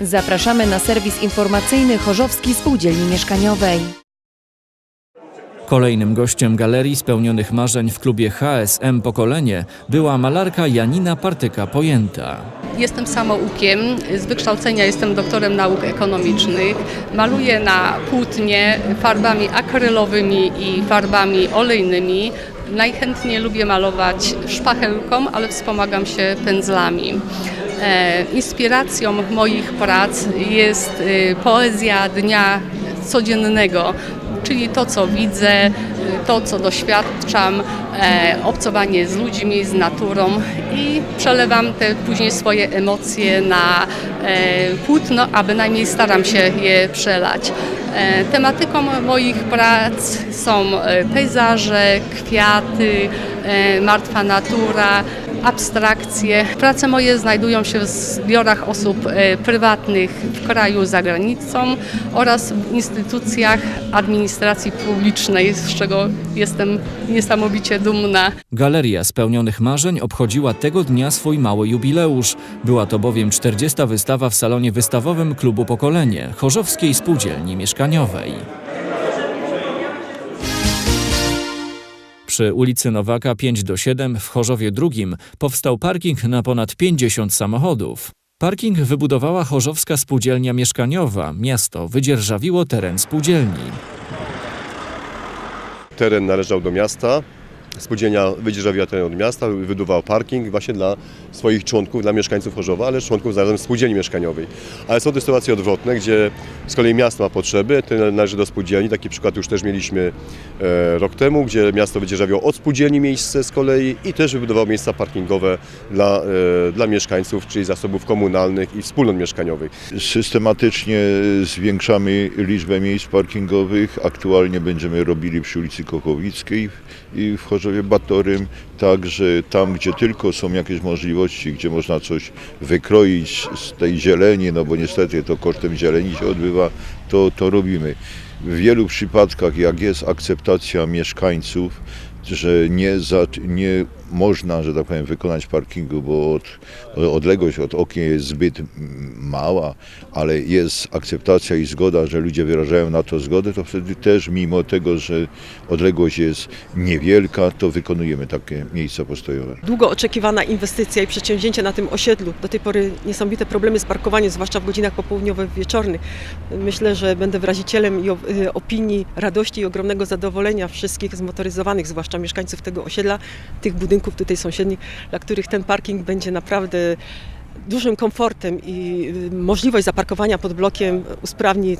Zapraszamy na serwis informacyjny Chorzowskiej Spółdzielni Mieszkaniowej. Kolejnym gościem Galerii Spełnionych Marzeń w klubie HSM Pokolenie była malarka Janina Partyka-Pojęta. Jestem samoukiem, z wykształcenia jestem doktorem nauk ekonomicznych. Maluję na płótnie farbami akrylowymi i farbami olejnymi. Najchętniej lubię malować szpachelką, ale wspomagam się pędzlami. E, inspiracją moich prac jest y, poezja dnia codziennego, czyli to, co widzę, to, co doświadczam, e, obcowanie z ludźmi, z naturą i przelewam te później swoje emocje na e, płótno, a bynajmniej staram się je przelać. Tematyką moich prac są pejzaże, kwiaty, martwa natura, abstrakcje. Prace moje znajdują się w zbiorach osób e, prywatnych w kraju, za granicą oraz w instytucjach administracji publicznej, z czego jestem niesamowicie dumna. Galeria Spełnionych Marzeń obchodziła tego dnia swój mały jubileusz. Była to bowiem 40. wystawa w salonie wystawowym Klubu Pokolenie Chorzowskiej Spółdzielni Mieszkaniowej. Przy ulicy Nowaka 5 do 7 w Chorzowie II powstał parking na ponad 50 samochodów. Parking wybudowała Chorzowska Spółdzielnia Mieszkaniowa. Miasto wydzierżawiło teren spółdzielni. Teren należał do miasta. Spółdzielnia wydzierżawiła teren od miasta, wybudowała parking właśnie dla swoich członków, dla mieszkańców Chorzowa, ale członków zarazem spółdzielni mieszkaniowej. Ale są też sytuacje odwrotne, gdzie z kolei miasto ma potrzeby, teren należy do spółdzielni. Taki przykład już też mieliśmy e, rok temu, gdzie miasto wydzierżawiało od spółdzielni miejsce z kolei i też wybudowało miejsca parkingowe dla, e, dla mieszkańców, czyli zasobów komunalnych i wspólnot mieszkaniowych. Systematycznie zwiększamy liczbę miejsc parkingowych. Aktualnie będziemy robili przy ulicy Kochowickiej i w Chorzowie Batorym. Także tam, gdzie tylko są jakieś możliwości, gdzie można coś wykroić z tej zieleni, no bo niestety to kosztem zieleni się odbywa, to, to robimy. W wielu przypadkach, jak jest akceptacja mieszkańców, że nie, za, nie można, że tak powiem, wykonać parkingu, bo od, odległość od okien jest zbyt mała, ale jest akceptacja i zgoda, że ludzie wyrażają na to zgodę, to wtedy też mimo tego, że odległość jest niewielka, to wykonujemy takie miejsca postojowe. długo oczekiwana inwestycja i przedsięwzięcie na tym osiedlu. Do tej pory niesamowite problemy z parkowaniem, zwłaszcza w godzinach popołudniowych, wieczornych. Myślę, że będę wyrazicielem i y, opinii, radości i ogromnego zadowolenia wszystkich zmotoryzowanych, zwłaszcza mieszkańców tego osiedla, tych budynków tutaj sąsiednich, dla których ten parking będzie naprawdę dużym komfortem i y, możliwość zaparkowania pod blokiem usprawni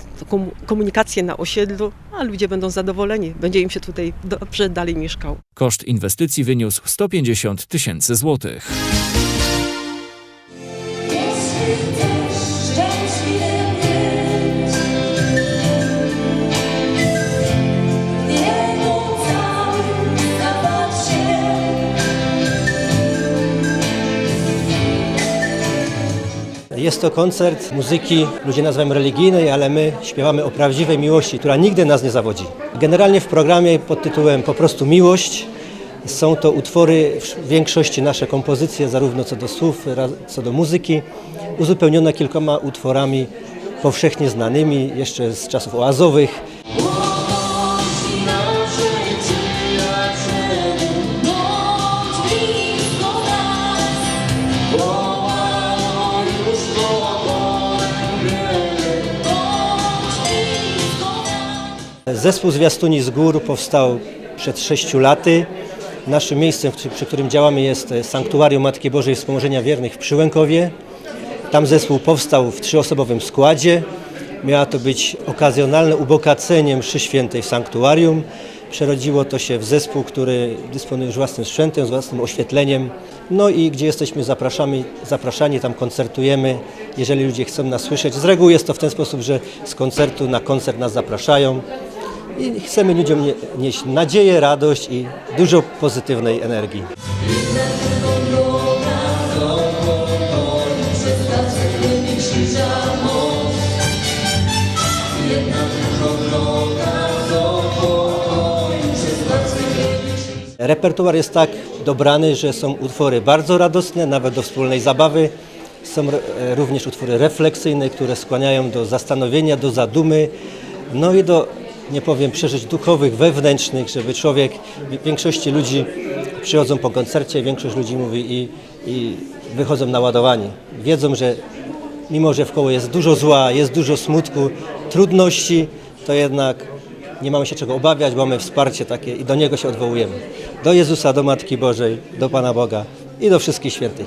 komunikację na osiedlu, a ludzie będą zadowoleni. Będzie im się tutaj dobrze dalej mieszkało. Koszt inwestycji wyniósł 150 tysięcy złotych. Jest to koncert muzyki, ludzie nazywają religijnej, ale my śpiewamy o prawdziwej miłości, która nigdy nas nie zawodzi. Generalnie w programie pod tytułem po prostu Miłość są to utwory, w większości nasze kompozycje, zarówno co do słów, co do muzyki, uzupełnione kilkoma utworami powszechnie znanymi, jeszcze z czasów oazowych. Zespół Zwiastuni z Gór powstał przed sześciu laty. Naszym miejscem, przy, którym działamy jest e, Sanktuarium Matki Bożej Wspomożenia Wiernych w Przyłękowie. Tam zespół powstał w trzyosobowym składzie. Miała to być okazjonalne ubogacenie mszy świętej w sanktuarium. Przerodziło to się w zespół, który dysponuje już własnym sprzętem, z własnym oświetleniem. No i gdzie jesteśmy zapraszamy, zapraszani, tam koncertujemy, jeżeli ludzie chcą nas słyszeć. Z reguły jest to w ten sposób, że z koncertu na koncert nas zapraszają. I chcemy ludziom nie, nieść nadzieję, radość i dużo pozytywnej energii. Repertuar jest tak dobrany, że są utwory bardzo radosne, nawet do wspólnej zabawy. Są również utwory refleksyjne, które skłaniają do zastanowienia, do zadumy, no i do, nie powiem, przeżyć duchowych, wewnętrznych, żeby człowiek, w większości ludzi przychodzą po koncercie, większość ludzi mówi i, i wychodzą naładowani. Wiedzą, że mimo, że wkoło jest dużo zła, jest dużo smutku, trudności, to jednak nie mamy się czego obawiać, bo mamy wsparcie takie i do Niego się odwołujemy. Do Jezusa, do Matki Bożej, do Pana Boga i do wszystkich świętych.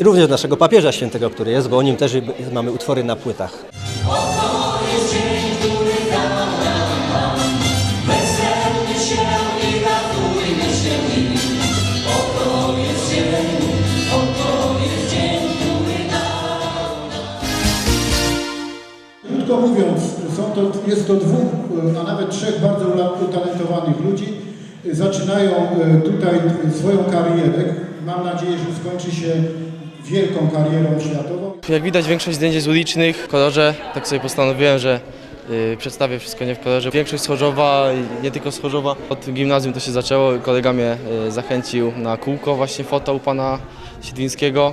I również do naszego papieża świętego, który jest, bo o nim też mamy utwory na płytach. Krótko mówiąc, są to, jest to dwóch, e, a nawet trzech bardzo utalentowanych ludzi. E, Zaczynają e, tutaj e, swoją karierę. Mam nadzieję, że skończy się wielką karierą światową. Jak widać większość zdjęć jest ulicznych w kolorze, tak sobie postanowiłem, że y, przedstawię wszystko nie w kolorze. Większość z Chorzowa, i nie tylko z Chorzowa. Od gimnazjum to się zaczęło, kolega mnie zachęcił na kółko właśnie foto u pana Siedlińskiego.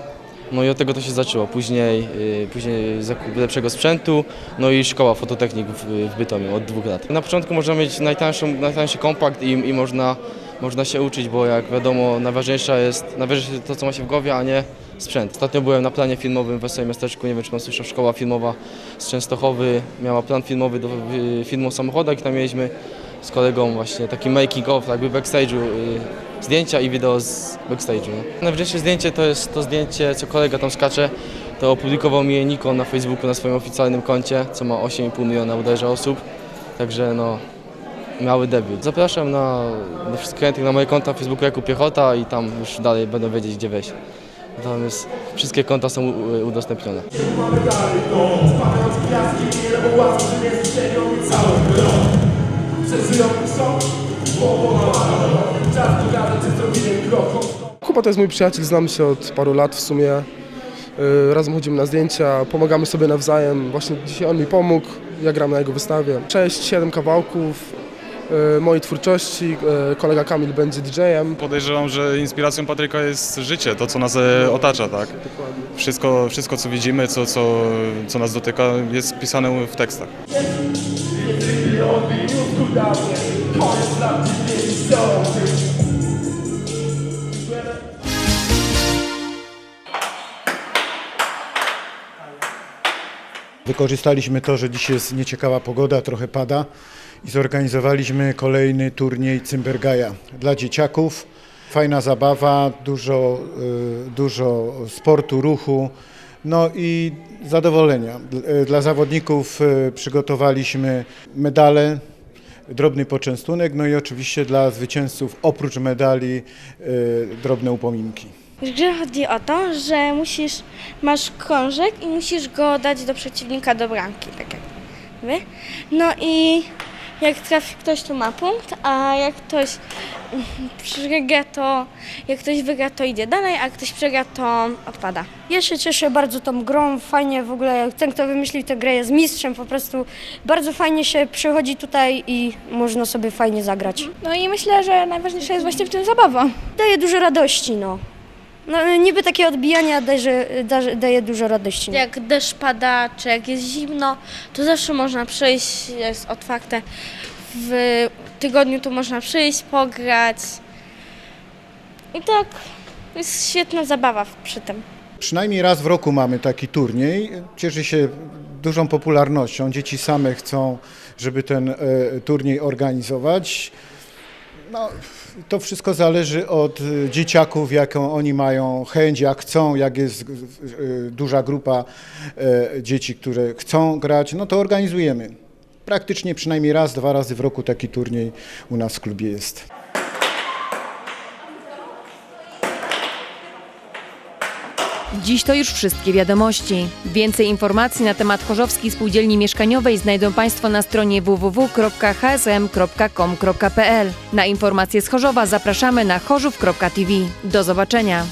No i od tego to się zaczęło. Później, y, później zakup lepszego sprzętu, no i szkoła fototechnik w, w Bytomiu od dwóch lat. Na początku można mieć najtańszą, najtańszy kompakt i, i można, można się uczyć, bo jak wiadomo najważniejsza jest, najważniejsze to, co ma się w głowie, a nie sprzęt. Ostatnio byłem na planie filmowym w Wesołym Miasteczku, nie wiem czy pan słyszał, szkoła filmowa z Częstochowy miała plan filmowy do y, filmu o samochodach i tam mieliśmy z kolegą właśnie taki making of, jakby backstage'u, y, zdjęcia i wideo z backstage'u. nie? Zdjęcie to jest to zdjęcie, co kolega tam skacze, to opublikował mi Nikon na Facebooku na swoim oficjalnym koncie, co ma 8,5 miliona bodajże osób, także no mały debiut. Zapraszam na, na wszystkich chętnych na moje konta Facebooku jako Piechota i tam już dalej będą wiedzieć gdzie wejść. Jest, wszystkie konta są udostępnione. Kuba to jest mój przyjaciel, znamy się od paru lat w sumie. Yy, Razem chodzimy na zdjęcia, pomagamy sobie nawzajem. Właśnie dzisiaj on mi pomógł, ja gram na jego wystawie. 6-7 kawałków yy, mojej twórczości. Yy, Kolega Kamil będzie DJ-em. Podejrzewam, że inspiracją Patryka jest życie, to co nas e, otacza, tak? Wszystko, wszystko co widzimy, co, co, co nas dotyka jest pisane w tekstach. Wykorzystaliśmy to, że dziś jest nieciekawa pogoda, trochę pada i zorganizowaliśmy kolejny turniej Cymbergaja dla dzieciaków. Fajna zabawa, dużo, y, dużo sportu, ruchu, no i zadowolenia. Dl- y, Dla zawodników y, przygotowaliśmy medale, drobny poczęstunek, no i oczywiście dla zwycięzców oprócz medali y, drobne upominki. W grze chodzi o to, że musisz, masz krążek i musisz go dać do przeciwnika do bramki, tak jakby. No i jak trafi ktoś, to ma punkt, a jak ktoś przegra, to jak ktoś wygra, to idzie dalej, a ktoś przegra, to odpada. Ja się cieszę bardzo tą grą, fajnie w ogóle, ten kto wymyślił tę grę jest mistrzem, po prostu bardzo fajnie się przychodzi tutaj i można sobie fajnie zagrać. No i myślę, że najważniejsza jest właśnie w tym zabawa. Daje dużo radości, no. No niby takie odbijania daje, daje, daje dużo radości. Jak deszcz pada, czy jak jest zimno, to zawsze można przyjść, jest otwarte. W tygodniu to można przyjść, pograć. I tak, jest świetna zabawa przy tym. Przynajmniej raz w roku mamy taki turniej. Cieszy się dużą popularnością. Dzieci same chcą, żeby ten e, turniej organizować. No, to wszystko zależy od e, dzieciaków, jaką oni mają chęć, jak chcą, jak jest e, duża grupa dzieci, które chcą grać, no to organizujemy. Praktycznie przynajmniej raz, dwa razy w roku taki turniej u nas w klubie jest. Dziś to już wszystkie wiadomości. Więcej informacji na temat Chorzowskiej Spółdzielni Mieszkaniowej znajdą Państwo na stronie www.hsm.com.pl. Na informacje z Chorzowa zapraszamy na chorzów.tv. Do zobaczenia.